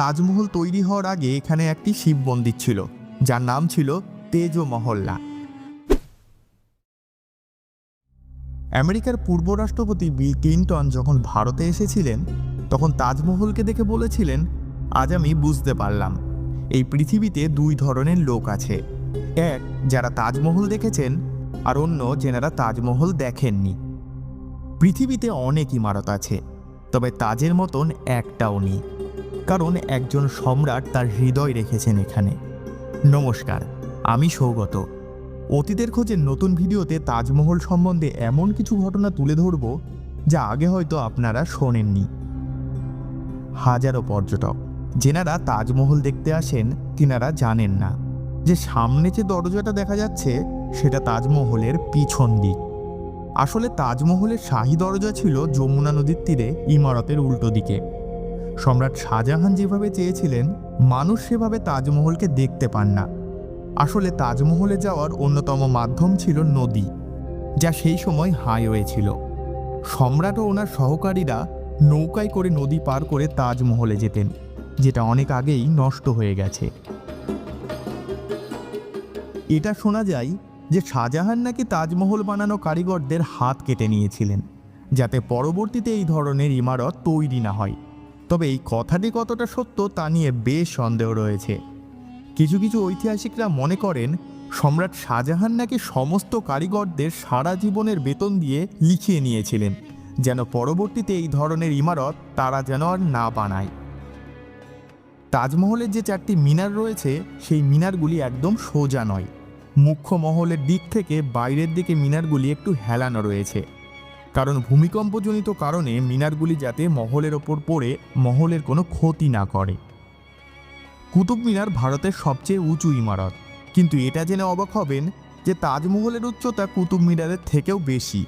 তাজমহল তৈরি হওয়ার আগে এখানে একটি শিব মন্দির ছিল, যার নাম ছিল তেজ মহল্লা আমেরিকার পূর্ব রাষ্ট্রপতি বিল ক্লিন্টন যখন ভারতে এসেছিলেন, তখন তাজমহলকে দেখে বলেছিলেন, আজ আমি বুঝতে পারলাম। এই পৃথিবীতে দুই ধরনের লোক আছে। এক, যারা তাজমহল দেখেছেন, আর অন্য যেনারা তাজমহল দেখেননি। পৃথিবীতে অনেক ইমারত আছে, তবে তাজের মতন একটাও নেই। কারণ একজন সম্রাট তার হৃদয় রেখেছেন এখানে। নমস্কার, আমি সৌগত। অতীতের খোঁজে নতুন ভিডিওতে তাজমহল সম্বন্ধে এমন কিছু ঘটনা তুলে ধরব যা আগে হয়তো আপনারা শোনেননি। হাজারো পর্যটক, যেনারা তাজমহল দেখতে আসেন তিনারা জানেন না। যে সামনে যে দরজাটা দেখা যাচ্ছে, সেটা তাজমহলের পিছন দিক। আসলে তাজমহলের শাহী দরজা ছিল যমুনা নদীর তীরে, ইমারতের উল্টো দিকে। সম্রাট শাহজাহান যেভাবে চেয়েছিলেন, মানুষ সেভাবে তাজমহলকে দেখতে পান না। আসলে তাজমহলে যাওয়ার অন্যতম মাধ্যম ছিল নদী, যা সেই সময় হাইওয়ে ছিল। সম্রাট ও ওনার সহকারীরা নৌকায় করে নদী পার করে তাজমহলে যেতেন, যেটা অনেক আগেই নষ্ট হয়ে গেছে। এটা শোনা যায় যে শাহজাহান নাকি তাজমহল বানানো কারিগরদের হাত কেটে নিয়েছিলেন, যাতে পরবর্তীতে এই ধরনের ইমারত তৈরি না হয়। তবে এই কথাটি কতটা সত্য তা নিয়ে বেশ সন্দেহ রয়েছে। কিছু কিছু ঐতিহাসিকরা মনে করেন, সম্রাট শাহজাহান নাকি সমস্ত কারিগরদের সারা জীবনের বেতন দিয়ে লিখিয়ে নিয়েছিলেন, যেন পরবর্তীতে এই ধরনের ইমারত তারা যেন আর না বানায়। তাজমহলের যে চারটি মিনার রয়েছে, সেই মিনারগুলি একদম সোজা নয়। মুখ্য মহলের দিক থেকে বাইরের দিকে মিনারগুলি একটু হেলানো রয়েছে। কারণ ভূমিকম্পজনিত কারণে মিনারগুলি যাতে মহলের ওপর পড়ে, মহলের কোনো ক্ষতি না করে। কুতুব মিনার ভারতের সবচেয়ে উঁচু ইমারত। কিন্তু এটা জেনে অবাক হবেন যে তাজমহলের উচ্চতা কুতুব মিনারের থেকেও বেশি,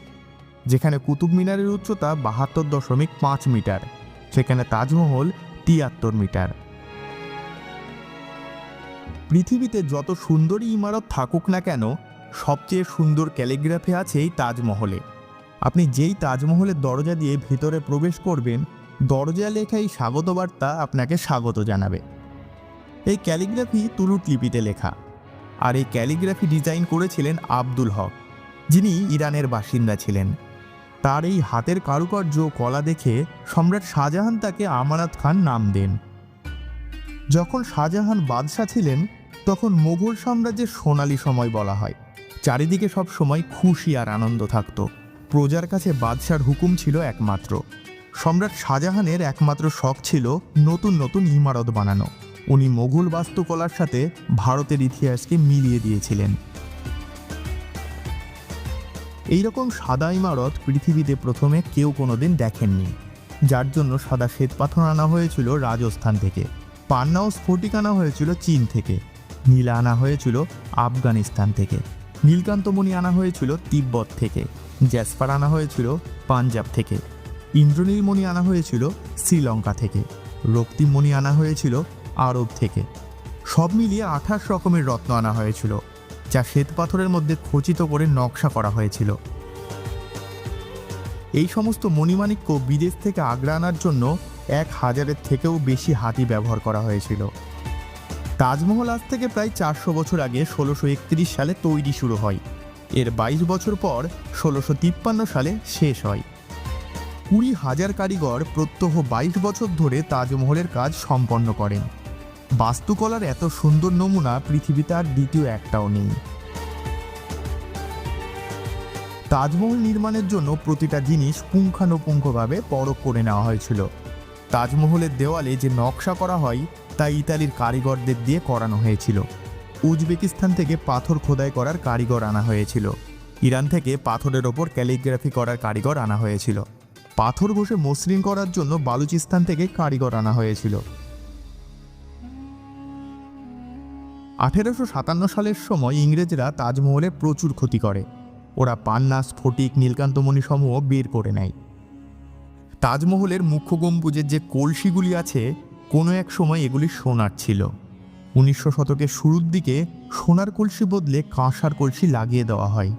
যেখানে কুতুব মিনারের উচ্চতা বাহাত্তর দশমিক পাঁচ মিটার, সেখানে তাজমহল তিয়াত্তর মিটার। পৃথিবীতে যত সুন্দরী ইমারত থাকুক না কেন, সবচেয়ে সুন্দর ক্যালিগ্রাফি আছে এই তাজমহলে। আপনি যেই তাজমহলের দরজা দিয়ে ভিতরে প্রবেশ করবেন, দরজা লেখা এই স্বাগত বার্তা আপনাকে স্বাগত জানাবে। এই ক্যালিগ্রাফি তুলুট লিপিতে লেখা। আর এই ক্যালিগ্রাফি ডিজাইন করেছিলেন আব্দুল হক, যিনি ইরানের বাসিন্দা ছিলেন। তার এই হাতের কারুকার্য কলা দেখে সম্রাট শাহজাহান তাকে আমানত খান নাম দেন। যখন শাহজাহান বাদশাহ ছিলেন, তখন মোগল সাম্রাজ্যের সোনালি সময় বলা হয়। চারিদিকে সব সময় খুশি আর আনন্দ থাকত। প্রজার কাছে বাদশার হুকুম ছিল একমাত্র। সম্রাট শাহজাহানের একমাত্র শখ ছিল নতুন নতুন ইমারত বানানো। উনি মোঘল বাস্তুকলার সাথে ভারতের ইতিহাসকে মিলিয়ে দিয়েছিলেন। এইরকম সাদা ইমারত পৃথিবীতে প্রথমে কেউ কোনোদিন দেখেননি, যার জন্য সাদা শ্বেতপাথর আনা হয়েছিল রাজস্থান থেকে, পান্না ও স্ফটিক আনা হয়েছিল চীন থেকে, নীলা আনা হয়েছিল আফগানিস্তান থেকে, নীলকান্তমণি আনা হয়েছিল তিব্বত থেকে। জ্যাসপার আনা হয়েছিল পাঞ্জাব থেকে। ইন্দ্রনীলমণি আনা হয়েছিল শ্রীলঙ্কা থেকে। রক্তিমণি আনা হয়েছিল আরব থেকে। সব মিলিয়ে আঠাশ রকমের রত্ন আনা হয়েছিল, যা শ্বেতপাথরের মধ্যে খচিত করে নকশা করা হয়েছিল। এই সমস্ত মণিমাণিক্য বিদেশ থেকে আগ্রা আনার জন্য এক হাজারের থেকেও বেশি হাতি ব্যবহার করা হয়েছিল। তাজমহল আজ থেকে প্রায় চারশো বছর আগে ষোলোশো একত্রিশ সালে তৈরি শুরু হয়। এর বাইশ বছর পর ষোলোশো তিপ্পান্ন সালে শেষ হয়। কুড়ি হাজার কারিগর প্রত্যহ বাইশ বছর ধরে তাজমহলের কাজ সম্পন্ন করেন। বাস্তুকলার এত সুন্দর নমুনা পৃথিবীতে আর দ্বিতীয় একটাও নেই। তাজমহল নির্মাণের জন্য প্রতিটা জিনিস পুঙ্খানুপুঙ্খভাবে পরখ করে নেওয়া হয়েছিল। তাজমহলের দেওয়ালে যে নকশা করা হয়, তা ইতালির কারিগরদের দিয়ে করানো হয়েছিল। উজবেকিস্তান থেকে পাথর খোদাই করার কারিগর আনা হয়েছিল। ইরান থেকে পাথরের ওপর ক্যালিগ্রাফি করার কারিগর আনা হয়েছিল। পাথর ঘষে মসৃণ করার জন্য বালুচিস্তান থেকে কারিগর আনা হয়েছিল। আঠেরোশো সাতান্ন সালের সময় ইংরেজরা তাজমহলে প্রচুর ক্ষতি করে। ওরা পান্না স্ফটিক নীলকান্তমণি সমূহ বের করে নেয়। তাজমহলের মুখ্য গম্বুজের যে কলসিগুলি আছে, কোনো এক সময় এগুলি সোনার ছিল। উনিশশো শতকের শুরুর দিকে সোনার কলসি বদলে কাঁসার কলসি লাগিয়ে দেওয়া হয়।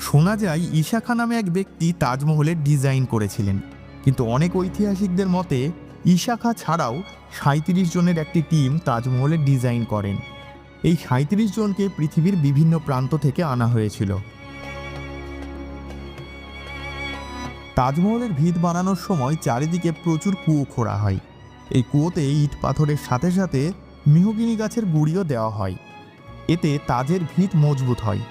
শোনা যায় ঈশা খান নামে এক ব্যক্তি তাজমহলের ডিজাইন করেছিলেন। কিন্তু অনেক ঐতিহাসিকদের মতে ঈশা খাঁ ছাড়াও সাঁত্রিশ জনের একটি টিম তাজমহলের ডিজাইন করেন। এই সাঁত্রিশ জনকে পৃথিবীর বিভিন্ন প্রান্ত থেকে আনা হয়েছিল। তাজমহলের ভিত বানানোর সময় চারিদিকে প্রচুর কুয়ো খোঁড়া হয়। এই কুয়োতে ইট পাথরের সাথে সাথে মেহগিনি গাছের গুঁড়িও দেওয়া হয়। এতে তাজের ভিত মজবুত হয়,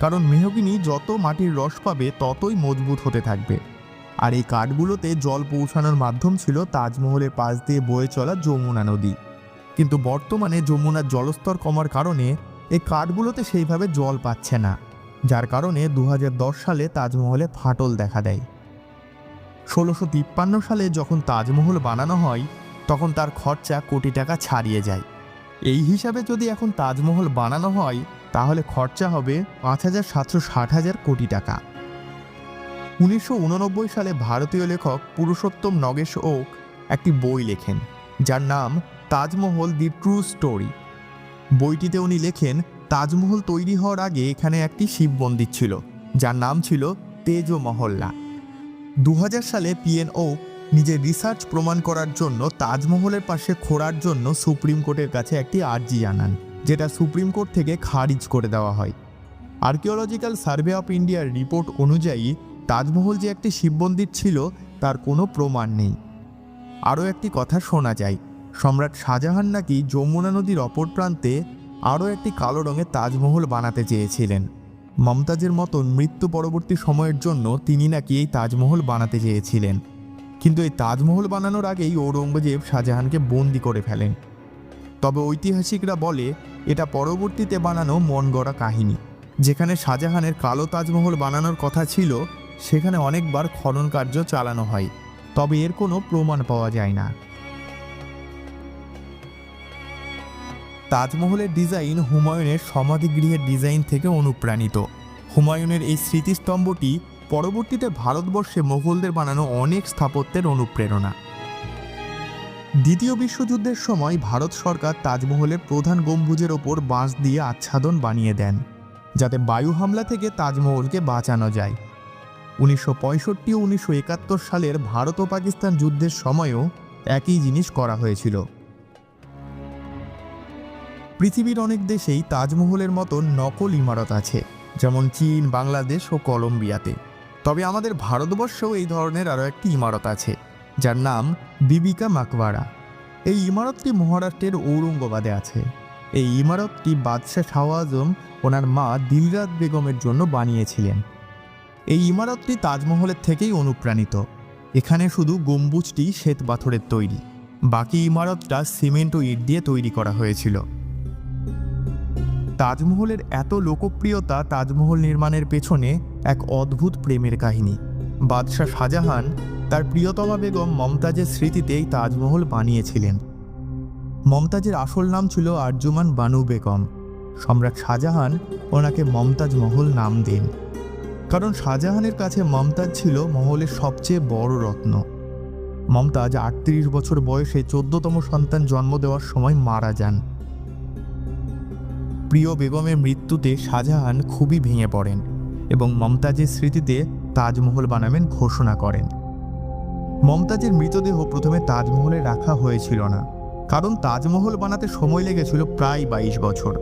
কারণ মেহগিনি যত মাটির রস পাবে ততই মজবুত হতে থাকবে। আর এই কাঠগুলোতে জল পৌঁছানোর মাধ্যম ছিল তাজমহলের পাশ দিয়ে বয়ে চলা যমুনা নদী। কিন্তু বর্তমানে যমুনার জলস্তর কমার কারণে এই কাঠগুলোতে সেইভাবে জল পাচ্ছে না, যার কারণে দু হাজার দশ সালে তাজমহলে ফাটল দেখা দেয়। ষোলোশো সালে যখন তাজমহল বানানো হয় তখন তার খরচা কোটি টাকা ছাড়িয়ে যায়। এই হিসাবে যদি এখন তাজমহল বানানো হয়, তাহলে খরচা হবে পাঁচ হাজার সাতশো ষাট হাজার কোটি টাকা। উনিশশো উননব্বই সালে ভারতীয় লেখক পুরুষোত্তম নগেশ ওক একটি বই লেখেন, যার নাম তাজমহল দি ট্রু স্টোরি। বইটিতে উনি লেখেন, তাজমহল তৈরি হওয়ার আগে এখানে একটি শিব মন্দির ছিল, যার নাম ছিল তেজ মহল্লা দু হাজার সালে পিএনও নিজের রিসার্চ প্রমাণ করার জন্য তাজমহলের পাশে খোঁড়ার জন্য সুপ্রিম কোর্টের কাছে একটি আর্জি জানান, যেটা সুপ্রিম কোর্ট থেকে খারিজ করে দেওয়া হয়। আর্কিওলজিক্যাল সার্ভে অফ ইন্ডিয়ার রিপোর্ট অনুযায়ী, তাজমহল যে একটি শিব মন্দির ছিল, তার কোনো প্রমাণ নেই। আরও একটি কথা শোনা যায়, সম্রাট শাহজাহান নাকি যমুনা নদীর অপর প্রান্তে আরও একটি কালো রঙের তাজমহল বানাতে চেয়েছিলেন। মমতাজের মতন মৃত্যু পরবর্তী সময়ের জন্য তিনি নাকি এই তাজমহল বানাতে চেয়েছিলেন। কিন্তু এই তাজমহল বানানোর আগেই ঔরঙ্গজেব শাহজাহানকে বন্দি করে ফেলেন। তবে ঐতিহাসিকরা বলে, এটা পরবর্তীতে বানানো মন গড়া কাহিনী। যেখানে শাহজাহানের কালো তাজমহল বানানোর কথা ছিল, সেখানে অনেকবার খনন কার্য চালানো হয়। তবে এর কোনো প্রমাণ পাওয়া যায় না। তাজমহলের ডিজাইন হুমায়ুনের সমাধিগৃহের ডিজাইন থেকে অনুপ্রাণিত। হুমায়ুনের এই স্মৃতিস্তম্ভটি পরবর্তীতে ভারতবর্ষে মোগলদের বানানো অনেক স্থাপত্যের অনুপ্রেরণা। দ্বিতীয় বিশ্বযুদ্ধের সময় ভারত সরকার তাজমহলের প্রধান গম্বুজের ওপর বাঁশ দিয়ে আচ্ছাদন বানিয়ে দেন, যাতে বায়ু হামলা থেকে তাজমহলকে বাঁচানো যায়। উনিশশো পঁয়ষট্টি ও উনিশশো একাত্তর সালের ভারত ও পাকিস্তান যুদ্ধের সময়ও একই জিনিস করা হয়েছিল। পৃথিবীর অনেক দেশেই তাজমহলের মতো নকল ইমারত আছে, যেমন চীন, বাংলাদেশ ও কলম্বিয়াতে। তবে আমাদের ভারতবর্ষেও এই ধরনের আরও একটি ইমারত আছে, যার নাম বিবিকা মাকবাড়া এই ইমারতটি মহারাষ্ট্রের ঔরঙ্গাবাদে আছে। এই ইমারতটি বাদশাহ শাহ আজম ওনার মা দিলরাত বেগমের জন্য বানিয়েছিলেন। এই ইমারতটি তাজমহলের থেকেই অনুপ্রাণিত। এখানে শুধু গম্বুজটি শ্বেত পাথরের তৈরি, বাকি ইমারতটা সিমেন্ট ও ইট দিয়ে তৈরি করা হয়েছিল। তাজমহলের এত লোকপ্রিয়তা তাজমহল নির্মাণের পেছনে এক অদ্ভুত প্রেমের কাহিনী। বাদশাহ শাহজাহান তার প্রিয়তমা বেগম মমতাজের স্মৃতিতে এই তাজমহল বানিয়েছিলেন। মমতাজের আসল নাম ছিল আরজুমান বানু বেগম। সম্রাট শাহজাহান ওনাকে মমতাজ মহল নাম দেন। কারণ শাহজাহানের কাছে মমতাজ ছিল মহলের সবচেয়ে বড় রত্ন। মমতাজ আটত্রিশ বছর বয়সে চোদ্দতম সন্তান জন্ম দেওয়ার সময় মারা যান। প্রিয় বেগমের মৃত্যুতে শাহজাহান খুবই ভেঙে পড়েন। এবং মমতাজের স্মৃতিতে তাজমহল বানাবেন ঘোষণা করেন। মমতাজের মৃতদেহ প্রথমে তাজমহলে রাখা হয়েছিল না, কারণ তাজমহল বানাতে সময় লেগেছিল প্রায় বাইশ বছর।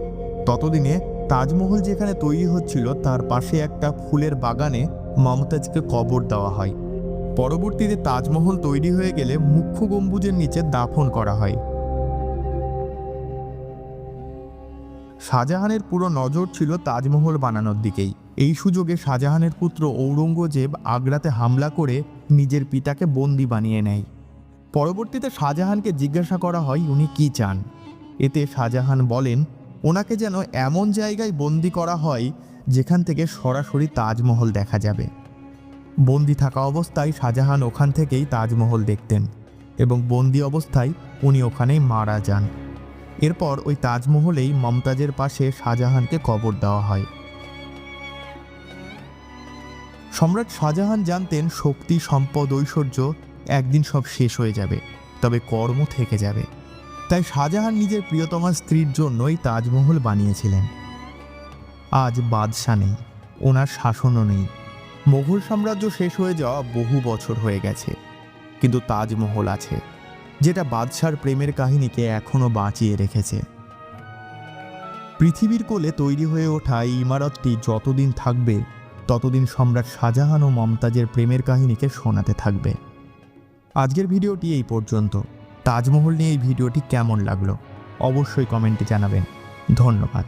ততদিনে তাজমহল যেখানে তৈরি হচ্ছিল, তার পাশে একটা ফুলের বাগানে মমতাজকে কবর দেওয়া হয়। পরবর্তীতে তাজমহল তৈরি হয়ে গেলে মুখ্য গম্বুজের নিচে দাফন করা হয়। শাহজাহানের পুরো নজর ছিল তাজমহল বানানোর দিকেই। এই সুযোগে শাহজাহানের পুত্র ঔরঙ্গজেব আগ্রাতে হামলা করে নিজের পিতাকে বন্দি বানিয়ে নেয়। পরবর্তীতে শাহজাহানকে জিজ্ঞাসা করা হয়, উনি কি চান? এতে শাহজাহান বলেন, ওনাকে যেন এমন জায়গায় বন্দি করা হয় যেখান থেকে সরাসরি তাজমহল দেখা যাবে। বন্দি থাকা অবস্থায় শাহজাহান ওখান থেকেই তাজমহল দেখতেন এবং বন্দি অবস্থায় উনি ওখানেই মারা যান। এরপর ওই তাজমহলেই মমতাজের পাশে শাহজাহানকে কবর দেওয়া হয়। সম্রাট শাহজাহান জানতেন শক্তি, সম্পদ, ঐশ্বর্য একদিন সব শেষ হয়ে যাবে, তবে কর্ম থেকে যাবে। তাই শাহজাহান নিজের প্রিয়তমা স্ত্রীর জন্যই তাজমহল বানিয়েছিলেন। আজ বাদশা নেই, ওনার শাসনও নেই। মোগল সাম্রাজ্য শেষ হয়ে যাওয়া বহু বছর হয়ে গেছে, কিন্তু তাজমহল আছে, যেটা বাদশার প্রেমের কাহিনীকে এখনও বাঁচিয়ে রেখেছে। পৃথিবীর কোলে তৈরি হয়ে ওঠা এই ইমারতটি যতদিন থাকবে ততদিন সম্রাট শাহজাহান ও মমতাজের প্রেমের কাহিনীকে শোনাতে থাকবে। আজকের ভিডিওটি এই পর্যন্ত। তাজমহল নিয়ে এই ভিডিওটি কেমন লাগল? অবশ্যই কমেন্টে জানাবেন। ধন্যবাদ।